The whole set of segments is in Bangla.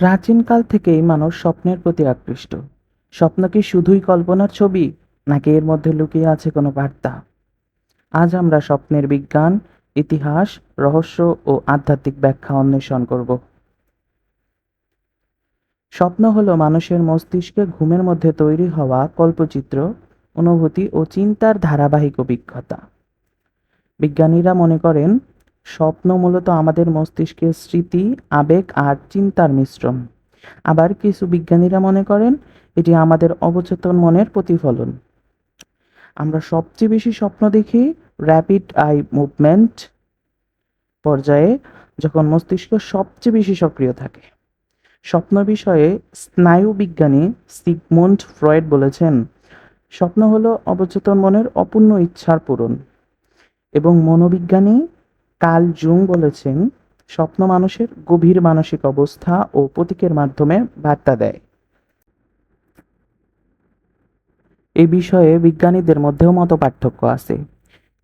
প্রাচীনকাল থেকেই মানুষ স্বপ্নের প্রতি আকৃষ্ট। স্বপ্ন কি শুধুই কল্পনার ছবি, নাকি এর মধ্যে লুকিয়ে আছে কোনো বার্তা? আজ আমরা স্বপ্নের বিজ্ঞান, ইতিহাস, রহস্য ও আধ্যাত্মিক ব্যাখ্যা অন্বেষণ করব। স্বপ্ন হলো মানুষের মস্তিষ্কে ঘুমের মধ্যে তৈরি হওয়া কল্পচিত্র, অনুভূতি ও চিন্তার ধারাবাহিক অভিজ্ঞতা। বিজ্ঞানীরা মনে করেন স্বপ্ন মূলত আমাদের মস্তিষ্কের স্মৃতি, আবেগ আর চিন্তার মিশ্রণ। আবার কিছু বিজ্ঞানীরা মনে করেন, এটি আমাদের অবচেতন মনের প্রতিফলন। আমরা সবচেয়ে বেশি স্বপ্ন দেখি র্যাপিড আই মুভমেন্ট পর্যায়ে, যখন মস্তিষ্ক সবচেয়ে বেশি সক্রিয় থাকে। স্বপ্ন বিষয়ে স্নায়ু বিজ্ঞানী সিগমুন্ড ফ্রয়েড বলেছেন, স্বপ্ন হলো অবচেতন মনের অপূর্ণ ইচ্ছার পূরণ এবং মনোবিজ্ঞানী কার্ল জুং বলেছেন, স্বপ্ন মানুষের গভীর মানসিক অবস্থা ও প্রতীকের মাধ্যমে বার্তা দেয়। এ বিষয়ে বিজ্ঞানীদের মধ্যেও মত পার্থক্য আছে।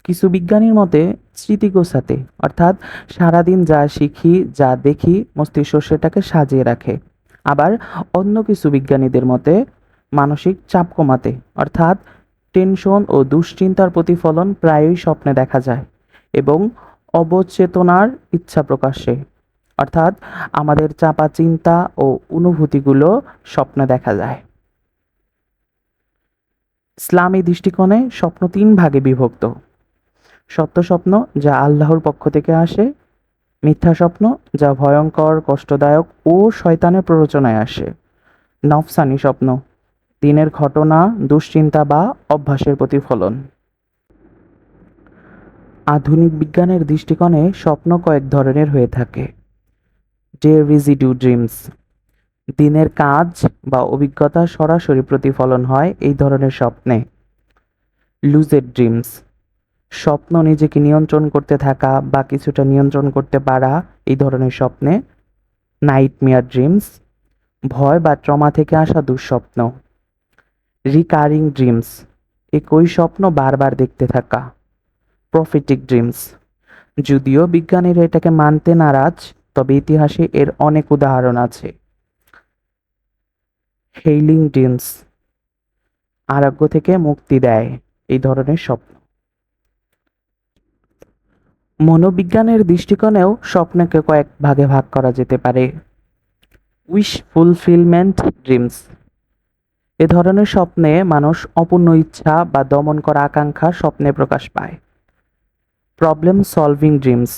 কিছু বিজ্ঞানীর মতে, স্মৃতি গোছাতে, অর্থাৎ সারাদিন যা শিখি, যা দেখি, মস্তিষ্ক সেটাকে সাজিয়ে রাখে। আবার অন্য কিছু বিজ্ঞানীদের মতে, মানসিক চাপ কমাতে, অর্থাৎ টেনশন ও দুশ্চিন্তার প্রতিফলন প্রায়ই স্বপ্নে দেখা যায় এবং অবচেতনার ইচ্ছা প্রকাশে। অর্থাৎ আমাদের চাপা চিন্তা ও অনুভূতিগুলো স্বপ্নে দেখা যায়। ইসলামী দৃষ্টিকোণে স্বপ্ন তিন ভাগে বিভক্ত। সত্য স্বপ্ন, যা আল্লাহর পক্ষ থেকে আসে। মিথ্যা স্বপ্ন, যা ভয়ঙ্কর, কষ্টদায়ক ও শয়তানের প্ররোচনায় আসে। নফসানি স্বপ্ন, দিনের ঘটনা, দুশ্চিন্তা বা অভ্যাসের প্রতিফলন। আধুনিক বিজ্ঞানের দৃষ্টিকোণে স্বপ্ন কয়েক ধরনের হয়ে থাকে। ডে রিজিডিউ ড্রিমস দিনের কাজ বা অভিজ্ঞতা সরাসরি প্রতিফলন হয় এই ধরনের স্বপ্নে। লুজেড ড্রিমস স্বপ্ন নিজেকে নিয়ন্ত্রণ করতে থাকা বা কিছুটা নিয়ন্ত্রণ করতে পারা এই ধরনের স্বপ্নে। নাইটমেয়ার ড্রিমস ভয় বা ট্রমা থেকে আসা দুঃস্বপ্ন। রিকারিং ড্রিমস একই স্বপ্ন বারবার দেখতে থাকা। প্রফিটিক ড্রিমস যদিও বিজ্ঞানীরা এটাকে মানতে নারাজ, তবে ইতিহাসে এর অনেক উদাহরণ আছে। Healing dreams. আরোগ্য থেকে মুক্তি দেয়, এই ধরনের স্বপ্ন। মনোবিজ্ঞানের দৃষ্টিকোণেও স্বপ্নকে কয়েক ভাগে ভাগ করা যেতে পারে। Wish fulfilment dreams. এ ধরনের স্বপ্নে মানুষ অপূর্ণ ইচ্ছা বা দমন করা আকাঙ্ক্ষা স্বপ্নে প্রকাশ পায়। প্রবলেম সলভিং ড্রিমস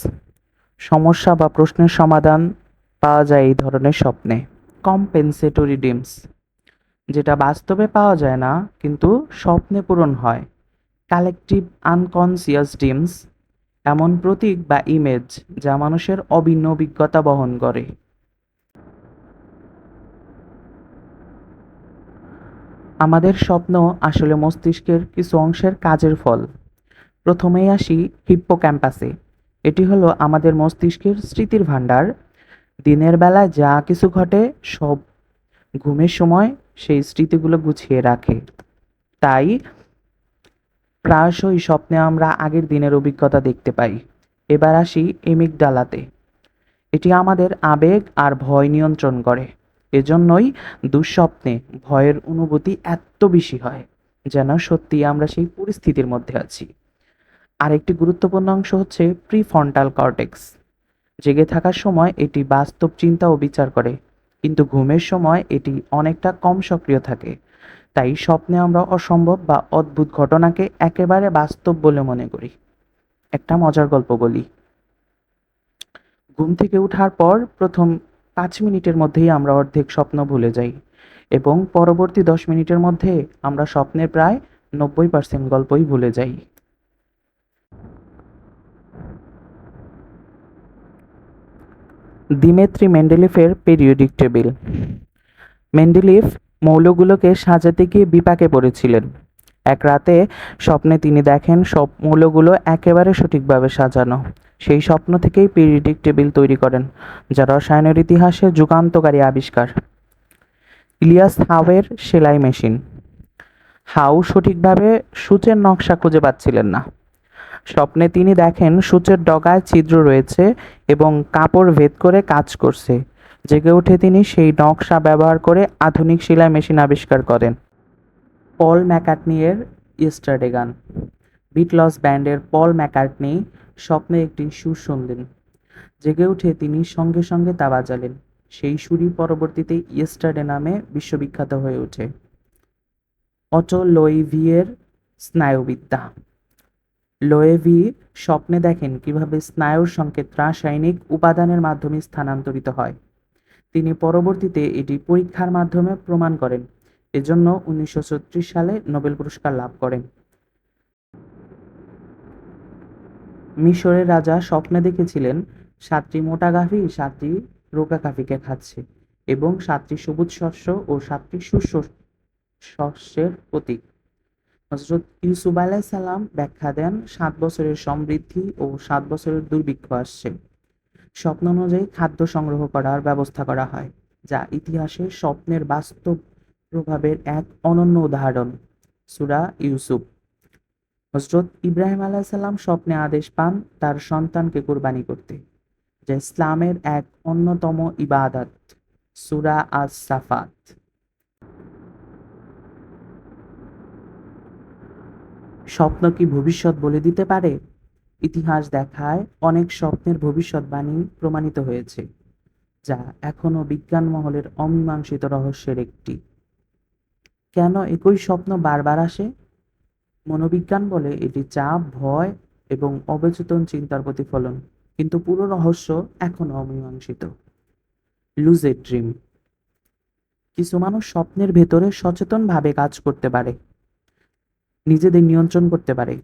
সমস্যা বা প্রশ্নের সমাধান পাওয়া যায় এই ধরনের স্বপ্নে। কম্পেনসেটরি ড্রিমস যেটা বাস্তবে পাওয়া যায় না, কিন্তু স্বপ্নে পূরণ হয়। কালেকটিভ আনকনসিয়াস ড্রিমস এমন প্রতীক বা ইমেজ যা মানুষের অভিন্ন অভিজ্ঞতা বহন করে। আমাদের স্বপ্ন আসলে মস্তিষ্কের কিছু অংশের কাজের ফল। প্রথমেই আসি হিপ্পো ক্যাম্পাসে এটি হলো আমাদের মস্তিষ্কের স্মৃতির ভাণ্ডার। দিনের বেলায় যা কিছু ঘটে, সব ঘুমের সময় সেই স্মৃতিগুলো গুছিয়ে রাখে। তাই প্রায়শই স্বপ্নে আমরা আগের দিনের অভিজ্ঞতা দেখতে পাই। এবার আসি এমিকডালাতে এটি আমাদের আবেগ আর ভয় নিয়ন্ত্রণ করে। এজন্যই দুঃস্বপ্নে ভয়ের অনুভূতি এত বেশি হয়, যেন সত্যি আমরা সেই পরিস্থিতির মধ্যে আছি। আরেকটি গুরুত্বপূর্ণ অংশ হচ্ছে প্রিফ্রন্টাল কর্টেক্স। জেগে থাকার সময় এটি বাস্তব চিন্তা ও বিচার করে, কিন্তু ঘুমের সময় এটি অনেকটা কম সক্রিয় থাকে। তাই স্বপ্নে আমরা অসম্ভব বা অদ্ভুত ঘটনাকে একেবারে বাস্তব বলে মনে করি। একটা মজার গল্প বলি। ঘুম থেকে ওঠার পর প্রথম পাঁচ মিনিটের মধ্যেই আমরা অর্ধেক স্বপ্ন ভুলে যাই এবং পরবর্তী দশ মিনিটের মধ্যে আমরা স্বপ্নের প্রায় নব্বই পার্সেন্ট গল্পই ভুলে যাই। দিমেত্রি মেন্ডেলিফের পেরিওডিক টেবিল মেন্ডেলিফ মৌলগুলোকে সাজাতে গিয়ে বিপাকে পড়েছিলেন। এক রাতে স্বপ্নে তিনি দেখেন সব মৌলগুলো একেবারে সঠিকভাবে সাজানো। সেই স্বপ্ন থেকেই পিরিয়ডিক টেবিল তৈরি করেন, যা রসায়নের ইতিহাসে যুগান্তকারী আবিষ্কার। ইলিয়াস হাওয়ের সেলাই মেশিন। হাউ সঠিকভাবে সূচের নকশা খুঁজে পাচ্ছিলেন না। স্বপ্নে তিনি দেখেন সূচের ডগায় ছিদ্র রয়েছে এবং কাপড় ভেদ করে কাজ করছে। জেগে উঠে তিনি সেই নকশা ব্যবহার করে আধুনিক সেলাই মেশিন আবিষ্কার করেন। পল ম্যাকার্টনিয়ের ইয়েস্টারডে গান। বিটলস ব্যান্ডের পল ম্যাকার্টনি স্বপ্নে একটি সুর শুনলেন। জেগে উঠে তিনি সঙ্গে সঙ্গে তা বাজালেন। সেই সুরই পরবর্তীতে ইয়েস্টারডে নামে বিশ্ববিখ্যাত হয়ে ওঠে। অটো লোয়েভিয়ের স্নায়ুবিদ্যা। লোয়েভি স্বপ্নে দেখেন কীভাবে স্নায়ুর সংকেত রাসায়নিক উপাদানের মাধ্যমে স্থানান্তরিত হয়। তিনি পরবর্তীতে এটি পরীক্ষার মাধ্যমে প্রমাণ করেন। এজন্য উনিশশো ছত্রিশ সালে নোবেল পুরস্কার লাভ করেন। মিশরের রাজা স্বপ্নে দেখেছিলেন সাতটি মোটা গাভী সাতটি রোগা গাভীকে খাচ্ছে এবং সাতটি সবুজ শস্য ও সাতটি শস্য শস্যের প্রতীক। হজরত ইউসুফ আলাইসাল্লাম ব্যাখ্যা দেন, সাত বছরের সমৃদ্ধি ও সাত বছরের দুর্ভিক্ষ আসছে। স্বপ্ন অনুযায়ী খাদ্য সংগ্রহ করার ব্যবস্থা করা হয়, যা ইতিহাসে স্বপ্নের বাস্তব প্রভাবের এক অনন্য উদাহরণ, সুরা ইউসুফ। হজরত ইব্রাহিম আলাইসাল্লাম স্বপ্নে আদেশ পান তার সন্তানকে কোরবানি করতে, যা ইসলামের এক অন্যতম ইবাদত, সুরা আজ সাফাত স্বপ্ন কি ভবিষ্যৎ বলে দিতে পারে? ইতিহাস দেখায় অনেক স্বপ্নের ভবিষ্যৎবাণী প্রমাণিত হয়েছে, যা এখনও বিজ্ঞান মহলের অমীমাংসিত রহস্যের একটি। কেন একই স্বপ্ন বারবার আসে? মনোবিজ্ঞান বলে এটি চাপ, ভয় এবং অবচেতন চিন্তার প্রতিফলন, কিন্তু পুরো রহস্য এখনও অমীমাংসিত। Lucid dream. কিছু মানুষ স্বপ্নের ভেতরে সচেতনভাবে কাজ করতে পারে নিজেদের নিয়ন্ত্রণ করতে পারে।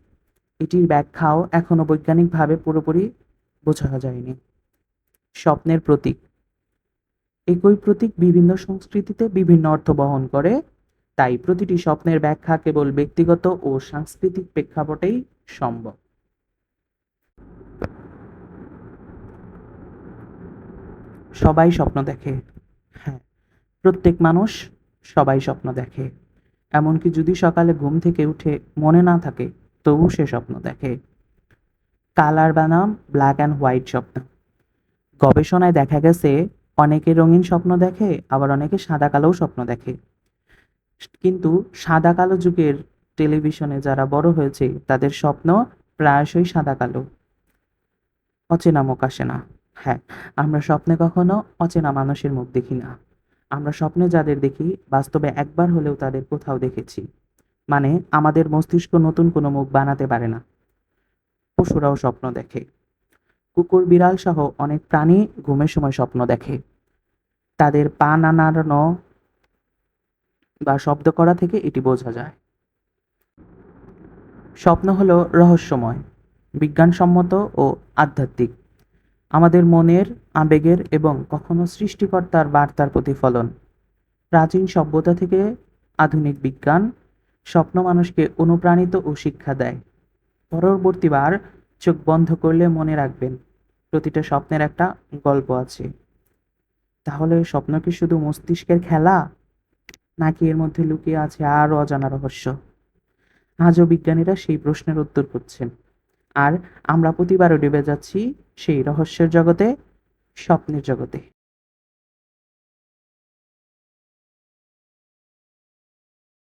এটির ব্যাখ্যাও এখনও বৈজ্ঞানিকভাবে পুরোপুরি বোঝা যায়নি। স্বপ্নের প্রতীক। একই প্রতীক বিভিন্ন সংস্কৃতিতে বিভিন্ন অর্থ বহন করে, তাই প্রতিটি স্বপ্নের ব্যাখ্যা কেবল ব্যক্তিগত ও সাংস্কৃতিক প্রেক্ষাপটেই সম্ভব। সবাই স্বপ্ন দেখে। হ্যাঁ প্রত্যেক মানুষ সবাই স্বপ্ন দেখে। এমনকি যদি সকালে ঘুম থেকে উঠে মনে না থাকে, তবু সে স্বপ্ন দেখে। কালার বানাম ব্ল্যাক অ্যান্ড হোয়াইট স্বপ্ন। গবেষণায় দেখা গেছে, অনেকে রঙিন স্বপ্ন দেখে, আবার অনেকে সাদা কালোও স্বপ্ন দেখে। কিন্তু সাদা কালো যুগের টেলিভিশনে যারা বড় হয়েছে, তাদের স্বপ্ন প্রায়শই সাদা কালো। অচেনা মুখ না। হ্যাঁ আমরা স্বপ্নে কখনো অচেনা মানুষের মুখ দেখি না। আমরা স্বপ্নে যাদের দেখি, বাস্তবে একবার হলেও তাদের কোথাও দেখেছি। মানে আমাদের মস্তিষ্ক নতুন কোনো মুখ বানাতে পারে না। পশুরাও স্বপ্ন দেখে। কুকুর, বিড়াল সহ অনেক প্রাণী ঘুমের সময় স্বপ্ন দেখে। তাদের পা নাড়ানো বা শব্দ করা থেকে এটি বোঝা যায়। স্বপ্ন হলো রহস্যময়, বিজ্ঞানসম্মত ও আধ্যাত্মিক। আমাদের মনের আবেগের এবং কখনো সৃষ্টিকর্তার বার্তার প্রতিফলন। প্রাচীন সভ্যতা থেকে আধুনিক বিজ্ঞান স্বপ্ন মানুষকে অনুপ্রাণিত ও শিক্ষা দেয়। পরবর্তীবার চোখ বন্ধ করলে মনে রাখবেন, প্রতিটা স্বপ্নের একটা গল্প আছে। তাহলে স্বপ্ন কি শুধু মস্তিষ্কের খেলা? নাকি এর মধ্যে লুকিয়ে আছে আরও অজানা রহস্য? আজও বিজ্ঞানীরা সেই প্রশ্নের উত্তর খুঁজছেন। আর আমরা প্রতিবারও ডুবে যাচ্ছি সেই রহস্যের জগতে স্বপ্নের জগতে।